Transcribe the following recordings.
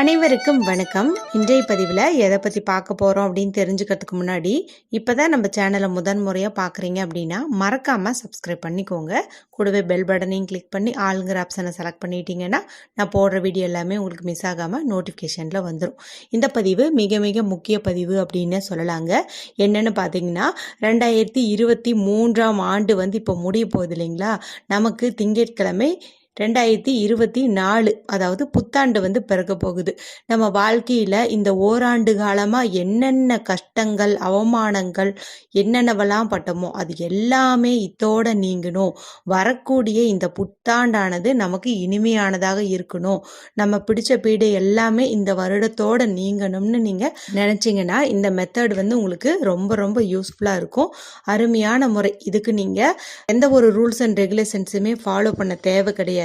அனைவருக்கும் வணக்கம். இன்றைய பதிவில் எதை பற்றி பார்க்க போகிறோம் அப்படின்னு தெரிஞ்சுக்கிறதுக்கு முன்னாடி இப்போ தான் நம்ம சேனலை முதன் முறையாக பார்க்குறீங்க அப்படின்னா மறக்காமல் சப்ஸ்கிரைப் பண்ணிக்கோங்க. கூடவே பெல் பட்டனையும் கிளிக் பண்ணி ஆளுங்கிற ஆப்ஷனை செலக்ட் பண்ணிட்டீங்கன்னா நான் போடுற வீடியோ எல்லாமே உங்களுக்கு மிஸ் ஆகாமல் நோட்டிஃபிகேஷனில் வந்துடும் இந்த பதிவு மிக மிக முக்கிய பதிவு அப்படின்னு சொல்லலாங்க. என்னென்னு பார்த்தீங்கன்னா ரெண்டாயிரத்தி இருபத்தி மூன்றாம் ஆண்டு வந்து இப்போ முடிய போகுது இல்லைங்களா? நமக்கு திங்கட்கிழமை ரெண்டாயிரத்தி இருபத்தி நாலு அதாவது புத்தாண்டு வந்து பிறக்க போகுது. நம்ம வாழ்க்கையில் இந்த ஓராண்டு காலமாக என்னென்ன கஷ்டங்கள் அவமானங்கள் என்னென்னவெல்லாம் பட்டோமோ அது எல்லாமே இத்தோட நீங்கணும். வரக்கூடிய இந்த புத்தாண்டானது நமக்கு இனிமையானதாக இருக்கணும். நம்ம பிடிச்ச பீடை எல்லாமே இந்த வருடத்தோட நீங்கணும்னு நீங்கள் நினச்சிங்கன்னா இந்த மெத்தட் வந்து உங்களுக்கு ரொம்ப ரொம்ப யூஸ்ஃபுல்லாக இருக்கும். அருமையான முறை. இதுக்கு நீங்கள் எந்த ஒரு ரூல்ஸ் அண்ட் ரெகுலேஷன்ஸுமே ஃபாலோ பண்ண தேவை கிடையாது.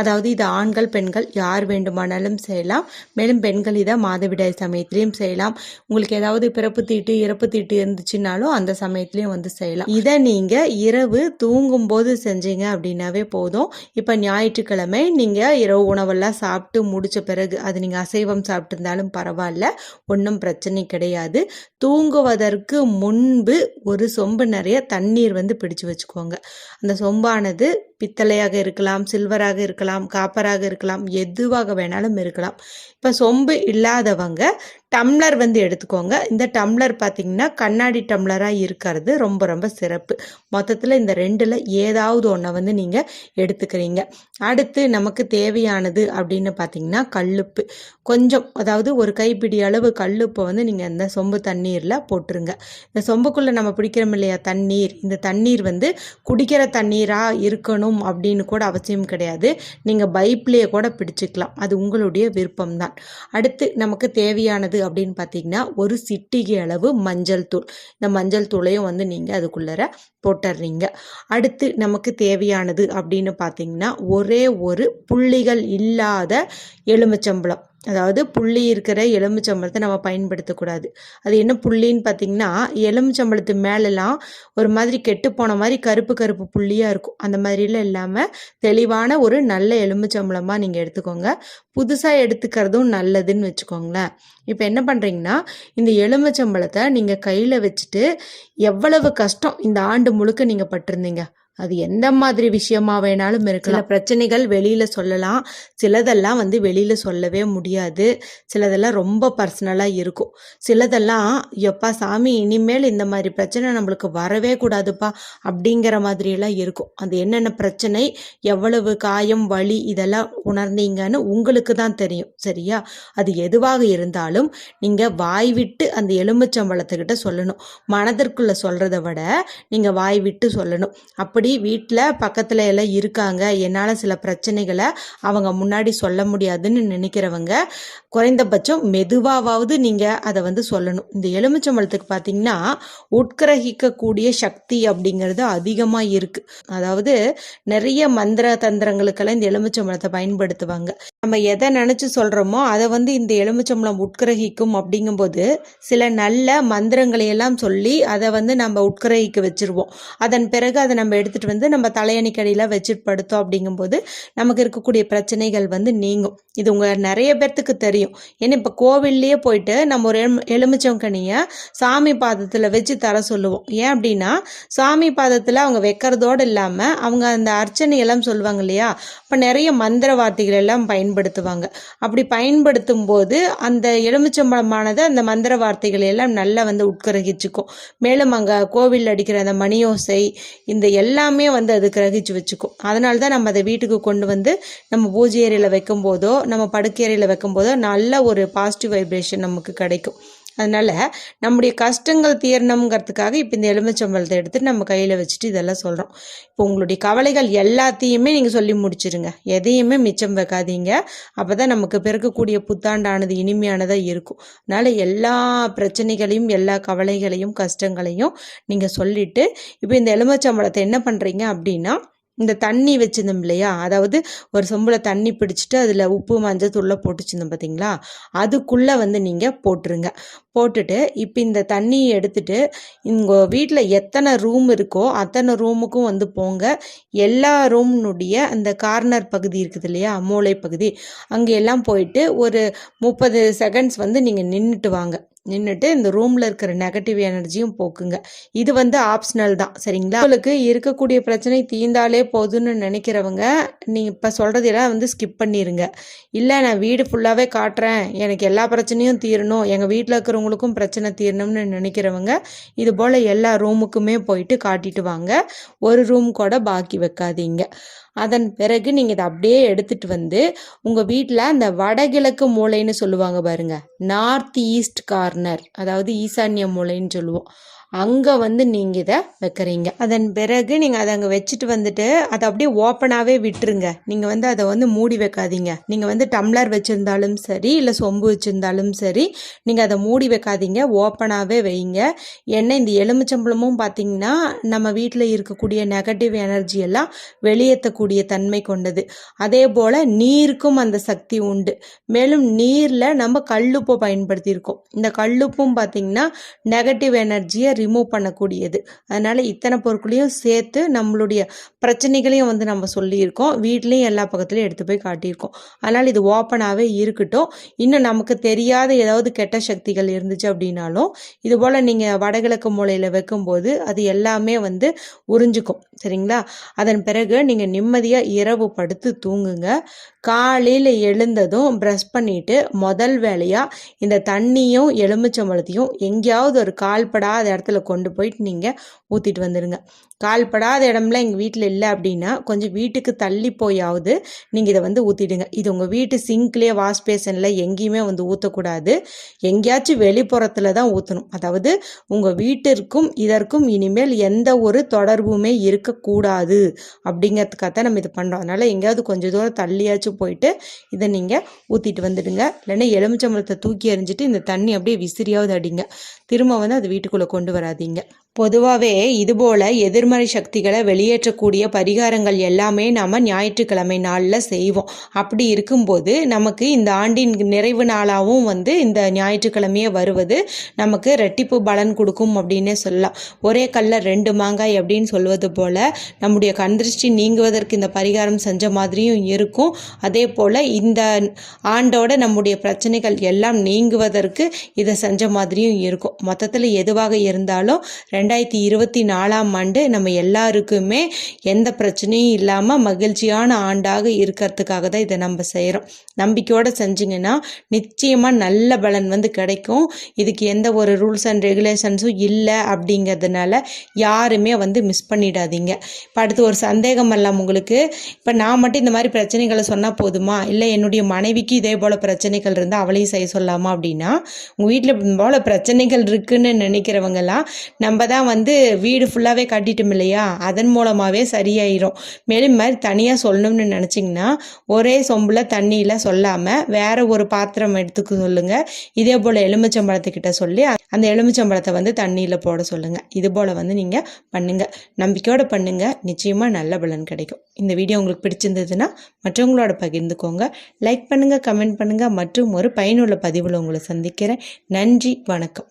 அதாவது இது ஆண்கள் பெண்கள் யார் வேண்டுமானாலும் செய்யலாம். மேலும் பெண்கள் இதை மாதவிடாய் சமயத்திலையும் செய்யலாம். உங்களுக்கு ஏதாவது பிறப்பு தீட்டு இறப்பு தீட்டு இருந்துச்சுனாலும் அந்த சமயத்திலையும் வந்து செய்யலாம். இதை நீங்கள் இரவு தூங்கும்போது செஞ்சீங்க அப்படின்னாவே போதும். இப்போ ஞாயிற்றுக்கிழமை நீங்கள் இரவு உணவெல்லாம் சாப்பிட்டு முடிச்ச பிறகு அது நீங்கள் அசைவம் சாப்பிட்டு இருந்தாலும் பரவாயில்ல ஒன்றும் பிரச்சனை கிடையாது. தூங்குவதற்கு முன்பு ஒரு சொம்பு நிறைய தண்ணீர் வந்து பிடிச்சு வச்சுக்கோங்க. அந்த சொம்பானது பித்தளையாக இருக்கலாம் சில்வராக இருக்கலாம் காப்பராக இருக்கலாம் எதுவாக வேணாலும் இருக்கலாம். இப்போ சொம்பு இல்லாதவங்க டம்ளர் வந்து எடுத்துக்கோங்க. இந்த டம்ளர் பார்த்தீங்கன்னா கண்ணாடி டம்ளராக இருக்கிறது ரொம்ப ரொம்ப சிறப்பு. மொத்தத்தில் இந்த ரெண்டில் ஏதாவது ஒன்றை வந்து நீங்கள் எடுத்துக்கிறீங்க. அடுத்து நமக்கு தேவையானது அப்படின்னு பார்த்தீங்கன்னா கல்லுப்பு. கொஞ்சம் அதாவது ஒரு கைப்பிடி அளவு கல்லுப்பை வந்து நீங்கள் இந்த சொம்பு தண்ணீரில் போட்டுருங்க. இந்த சொம்புக்குள்ளே நம்ம பிடிக்கிறோம் இல்லையா தண்ணீர். இந்த தண்ணீர் வந்து குடிக்கிற தண்ணீராக இருக்கணும் அப்படின்னு கூட அவசியம் கிடையாது. நீங்கள் பைப்லேயே கூட பிடிச்சிக்கலாம். அது உங்களுடைய விருப்பம்தான். அடுத்து நமக்கு தேவையானது அப்படின்னு பார்த்தீங்கன்னா ஒரு சிட்டிகை அளவு மஞ்சள் தூள். இந்த மஞ்சள் தூளையும் வந்து நீங்கள் அதுக்குள்ளே போட்டுடுறீங்க அடுத்து நமக்கு தேவையானது அப்படின்னு பார்த்தீங்கன்னா ஒரே ஒரு புள்ளிகள் இல்லாத எலுமிச்சம்பழம். அதாவது புள்ளி இருக்கிற எலுமிச்சம்பழத்தை நம்ம பயன்படுத்தக்கூடாது. அது என்ன புள்ளின்னு பார்த்தீங்கன்னா எலுமிச்சம்பழத்து மேலெலாம் ஒரு மாதிரி கெட்டு போன மாதிரி கருப்பு கருப்பு புள்ளியாக இருக்கும். அந்த மாதிரிலாம் இல்லாமல் தெளிவான ஒரு நல்ல எலுமிச்சம்பழமாக நீங்கள் எடுத்துக்கோங்க. புதுசாக எடுத்துக்கிறதும் நல்லதுன்னு வச்சுக்கோங்களேன். இப்போ என்ன பண்ணுறீங்கன்னா இந்த எலுமிச்சம்பழத்தை நீங்கள் கையில் வச்சுட்டு எவ்வளவு கஷ்டம் இந்த ஆண்டு முழுக்க நீங்கள் பட்டிருந்தீங்க? அது எந்த மாதிரி விஷயமா வேணாலும் இருக்கலாம். பிரச்சனைகள் வெளியில சொல்லலாம். சிலதெல்லாம் வந்து வெளியில சொல்லவே முடியாது. சிலதெல்லாம் ரொம்ப பர்சனலாக இருக்கும். சிலதெல்லாம் எப்பா சாமி இனிமேல் இந்த மாதிரி பிரச்சனை நம்மளுக்கு வரவே கூடாதுப்பா அப்படிங்கிற மாதிரியெல்லாம் இருக்கும். அது என்னென்ன பிரச்சனை எவ்வளவு காயம் வலி இதெல்லாம் உணர்ந்தீங்கன்னு உங்களுக்கு தான் தெரியும். சரியா? அது எதுவாக இருந்தாலும் நீங்கள் வாய் விட்டு அந்த எலுமிச்சம்பழத்துக்கிட்ட சொல்லணும். மனதிற்குள்ள சொல்கிறத விட நீங்கள் வாய் விட்டு சொல்லணும். அப்படி வீட்டில் பக்கத்தில் எல்லாம் இருக்காங்க. என்னால் சில பிரச்சனைகளை அவங்க முன்னாடி சொல்ல முடியாதுன்னு நினைக்கிறவங்க குறைந்தபட்சம் மெதுவாவது நீங்கள் அதை வந்து சொல்லணும். இந்த எலுமிச்சம்பழத்துக்கு பார்த்தீங்கன்னா உட்கிரகிக்கக்கூடிய சக்தி அப்படிங்கிறது அதிகமாக இருக்குது அதாவது நிறைய மந்திர தந்திரங்களுக்கெல்லாம் இந்த எலுமிச்சம்பழத்தை பயன்படுத்துவாங்க. நம்ம எதை நினச்சி சொல்கிறோமோ அதை வந்து இந்த எலுமிச்சம்பழம் உட்கிரகிக்கும் அப்படிங்கும்போது சில நல்ல மந்திரங்களை எல்லாம் சொல்லி அதை வந்து நம்ம உட்கிரகிக்க வச்சுருவோம். அதன் பிறகு அதை நம்ம எடுத்து எடுத்துகிட்டு வந்து நம்ம தலையணிக்கடியில் வச்சுட்டு படுத்தோம் அப்படிங்கும்போது நமக்கு இருக்கக்கூடிய பிரச்சனைகள் வந்து நீங்கும். இது உங்கள் நிறைய பேர்த்துக்கு தெரியும். ஏன்னா இப்போ கோவில்லையே போயிட்டு நம்ம ஒரு எலும் எலுமிச்சங்கனியை சாமி பாதத்தில் வச்சு தர சொல்லுவோம். ஏன் அப்படின்னா சாமி பாதத்தில் அவங்க வைக்கிறதோடு இல்லாமல் அவங்க அந்த அர்ச்சனையெல்லாம் சொல்லுவாங்க இல்லையா? அப்போ நிறைய மந்திர வார்த்தைகள் எல்லாம் பயன்படுத்துவாங்க. அப்படி பயன்படுத்தும் போது அந்த எலுமிச்சம்பழமானது அந்த மந்திர வார்த்தைகள் எல்லாம் நல்லா வந்து உட்கரகிச்சுக்கும். மேலும் அங்கே கோவில் அடிக்கிற அந்த மணியோசை இந்த எல்லாமே வந்து அது கிரகிச்சு வச்சுக்கும். அதனால தான் நம்ம அதை வீட்டுக்கு கொண்டு வந்து நம்ம பூஜை அறையில் வைக்கும் போதோ நம்ம படுக்கை அறையில் வைக்கும் போதோ நல்ல ஒரு பாசிட்டிவ் வைப்ரேஷன் நமக்கு கிடைக்கும். அதனால் நம்முடைய கஷ்டங்கள் தீரணுங்கிறதுக்காக இப்போ இந்த எலுமிச்சம்பழத்தை எடுத்து நம்ம கையில் வச்சுட்டு இதெல்லாம் சொல்கிறோம் இப்போ உங்களுடைய கவலைகள் எல்லாத்தையுமே நீங்கள் சொல்லி முடிச்சிருங்க. எதையுமே மிச்சம் வைக்காதீங்க. அப்போ தான் நமக்கு பிறக்கக்கூடிய புத்தாண்டானது இனிமையானதாக இருக்கும். அதனால் எல்லா பிரச்சனைகளையும் எல்லா கவலைகளையும் கஷ்டங்களையும் நீங்கள் சொல்லிவிட்டு இப்போ இந்த எலுமிச்சம்பழத்தை என்ன பண்ணுறீங்க அப்படின்னா இந்த தண்ணி வச்சிருந்தோம் இல்லையா? அதாவது ஒரு சொம்பில் தண்ணி பிடிச்சிட்டு அதில் உப்பு மஞ்சள் தூள்ல போட்டுச்சிருந்தோம் பார்த்தீங்களா அதுக்குள்ளே வந்து நீங்கள் போட்டுருங்க. போட்டுட்டு இப்போ இந்த தண்ணியை எடுத்துட்டு உங்கள் வீட்டில் எத்தனை ரூம் இருக்கோ அத்தனை ரூமுக்கும் வந்து போங்க. எல்லா ரூம்னுடைய அந்த கார்னர் பகுதி இருக்குது இல்லையா? மூளை பகுதி அங்கே எல்லாம் போயிட்டு ஒரு முப்பது செகண்ட்ஸ் வந்து நீங்கள் நின்றுட்டு வாங்க. நின்றுட்டு இந்த ரூமில் இருக்கிற நெகட்டிவ் எனர்ஜியும் போக்குங்க. இது வந்து ஆப்ஷனல் தான் சரிங்களா? உங்களுக்கு இருக்கக்கூடிய பிரச்சனை தீர்ந்தாலே போதுன்னு நினைக்கிறவங்க நீங்கள் இப்போ சொல்கிறதெல்லாம் வந்து ஸ்கிப் பண்ணிடுங்க இல்லை நான் வீடு ஃபுல்லாகவே காட்டுறேன். எனக்கு எல்லா பிரச்சனையும் தீரணும். எங்கள் வீட்டில் இருக்கிறவங்களுக்கும் பிரச்சனை தீரணும்னு நினைக்கிறவங்க இது போல் எல்லா ரூமுக்குமே போயிட்டு காட்டிட்டு வாங்க. ஒரு ரூம் கூட பாக்கி வைக்காதீங்க. அதன் பிறகு நீங்கள் இதை அப்படியே எடுத்துட்டு வந்து உங்கள் வீட்டில் அந்த வடகிழக்கு மூலைன்னு சொல்லுவாங்க பாருங்க. நார்த் ஈஸ்ட் கார்னர் அதாவது ஈசான்ய மூலைன்னு சொல்லுவோம். அங்கே வந்து நீங்கள் இதை வைக்கிறீங்க. அதன் பிறகு நீங்கள் அதை அங்கே வச்சுட்டு வந்துட்டு அதை அப்படியே ஓப்பனாகவே விட்டுருங்க. நீங்கள் வந்து அதை வந்து மூடி வைக்காதீங்க. நீங்கள் வந்து டம்ளர் வச்சுருந்தாலும் சரி இல்லை சொம்பு வச்சுருந்தாலும் சரி நீங்கள் அதை மூடி வைக்காதீங்க. ஓப்பனாகவே வைங்க. ஏன்னா இந்த எலுமிச்சம்பழமும் பார்த்தீங்கன்னா நம்ம வீட்டில் இருக்கக்கூடிய நெகட்டிவ் எனர்ஜி எல்லாம் வெளியேற்றக்கூடிய தன்மை கொண்டது. அதே போல் நீருக்கும் அந்த சக்தி உண்டு. மேலும் நீரில் நம்ம கல்லுப்பை பயன்படுத்தியிருக்கோம். இந்த கல்லுப்பும் பார்த்தீங்கன்னா நெகட்டிவ் எனர்ஜியை ரிமூவ் பண்ணக்கூடியது. அதனால் இத்தனை பொருட்களையும் சேர்த்து நம்மளுடைய பிரச்சனைகளையும் வந்து நம்ம சொல்லியிருக்கோம். வீட்லேயும் எல்லா பக்கத்துலையும் எடுத்து போய் காட்டியிருக்கோம். அதனால் இது ஓப்பனாகவே இருக்கட்டும். இன்னும் நமக்கு தெரியாத ஏதாவது கெட்ட சக்திகள் இருந்துச்சு அப்படின்னாலும் இது போல் நீங்கள் வடகிழக்கு மூலையில் வைக்கும்போது அது எல்லாமே வந்து உறிஞ்சிக்கும். சரிங்களா? அதன் பிறகு நீங்கள் நிம்மதியாக இரவு படுத்து தூங்குங்க. காலையில் எழுந்ததும் ப்ரஷ் பண்ணிவிட்டு முதல் வேலையாக இந்த தண்ணியும் எலுமிச்சம்பழத்தையும் எங்கேயாவது ஒரு கால்படாத இடத்துல கொண்டு போயிட்டு நீங்கள் ஊற்றிட்டு வந்துடுங்க கால்படாத இடம்லாம் எங்கள் வீட்டில் இல்லை அப்படின்னா கொஞ்சம் வீட்டுக்கு தள்ளி போயாவது நீங்கள் இதை வந்து ஊற்றிடுங்க இது உங்கள் வீட்டு சிங்க்லேயே வாஷ் பேசனில் எங்கேயுமே வந்து ஊற்றக்கூடாது எங்கேயாச்சும் வெளிப்புறத்தில் தான் ஊற்றணும் அதாவது உங்கள் வீட்டிற்கும் இதற்கும் இனிமேல் எந்த ஒரு தொடர்புமே இருக்கக்கூடாது அப்படிங்கிறதுக்காக தான் நம்ம இது பண்ணுறோம் அதனால் எங்கேயாவது கொஞ்சம் தூரம் தள்ளியாச்சும் போயிட்டு இதை நீங்கள் ஊற்றிட்டு வந்துடுங்க. இல்லைன்னா எலுமிச்சம்பழத்தை தூக்கி எறிஞ்சிட்டு இந்த தண்ணி அப்படியே விசிறியாவது அடிங்க. திரும்ப வந்து அது வீட்டுக்குள்ளே கொண்டு வராதீங்க. பொதுவாகவே இதுபோல் எதிர்மறை சக்திகளை வெளியேற்றக்கூடிய பரிகாரங்கள் எல்லாமே நாம் ஞாயிற்றுக்கிழமை நாளில் செய்வோம். அப்படி இருக்கும்போது நமக்கு இந்த ஆண்டின் நிறைவு நாளாகவும் வந்து இந்த ஞாயிற்றுக்கிழமையே வருவது நமக்கு ரெட்டிப்பு பலன் கொடுக்கும் அப்படின்னே சொல்லலாம். ஒரே கல்ல ரெண்டு மாங்காய் அப்படின்னு சொல்வது போல் நம்முடைய கண்திருஷ்டி நீங்குவதற்கு இந்த பரிகாரம் செஞ்ச மாதிரியும் இருக்கும். அதே போல் இந்த ஆண்டோட நம்முடைய பிரச்சனைகள் எல்லாம் நீங்குவதற்கு இதை செஞ்ச மாதிரியும் இருக்கும். மொத்தத்தில் எதுவாக இருந்தாலும் ரெண்டாயிரத்தி இருபத்தி நாலாம் ஆண்டு நம்ம நம்ம எல்லாருக்குமே எந்த பிரச்சனையும் இல்லாமல் மகிழ்ச்சியான ஆண்டாக இருக்கிறதுக்காக தான் இதை நம்ம செய்கிறோம் நம்பிக்கையோடு செஞ்சிங்கன்னா நிச்சயமாக நல்ல பலன் வந்து கிடைக்கும். இதுக்கு எந்த ஒரு ரூல்ஸ் அண்ட் ரெகுலேஷன்ஸும் இல்லை அப்படிங்கிறதுனால யாருமே வந்து மிஸ் பண்ணிடாதீங்க. இப்போ அடுத்து ஒரு சந்தேகம் எல்லாம் உங்களுக்கு. இப்போ நான் மட்டும் இந்த மாதிரி பிரச்சனைகளை சொன்னால் போதுமா? இல்லை என்னுடைய மனைவிக்கு இதே போல் பிரச்சனைகள் இருந்தால் அவளையும் செய்ய சொல்லாமா அப்படின்னா? உங்கள் வீட்டில் போல் பிரச்சனைகள் இருக்குன்னு நினைக்கிறவங்கெல்லாம் நம்ம தான் வந்து வீடு ஃபுல்லாகவே கட்டிட்டு கட்டிட்டோம் இல்லையா? அதன் மூலமாகவே சரியாயிரும். மேலும் மாதிரி தனியாக சொல்லணும்னு நினச்சிங்கன்னா ஒரே சொம்பில் தண்ணியில் சொல்லாமல் வேற ஒரு பாத்திரம் எடுத்துக்க சொல்லுங்கள் இதே போல் எலுமிச்சம்பழத்துக்கிட்ட சொல்லி அந்த எலுமிச்சம்பழத்தை வந்து தண்ணியில் போட சொல்லுங்கள் இது போல் வந்து நீங்கள் பண்ணுங்கள் நம்பிக்கையோடு பண்ணுங்கள் நிச்சயமாக நல்ல பலன் கிடைக்கும். இந்த வீடியோ உங்களுக்கு பிடிச்சிருந்ததுன்னா மற்றவங்களோட பகிர்ந்துக்கோங்க. லைக் பண்ணுங்கள் கமெண்ட் பண்ணுங்கள் மற்றும் ஒரு பயனுள்ள பதிவில் உங்களை சந்திக்கிறேன். நன்றி வணக்கம்.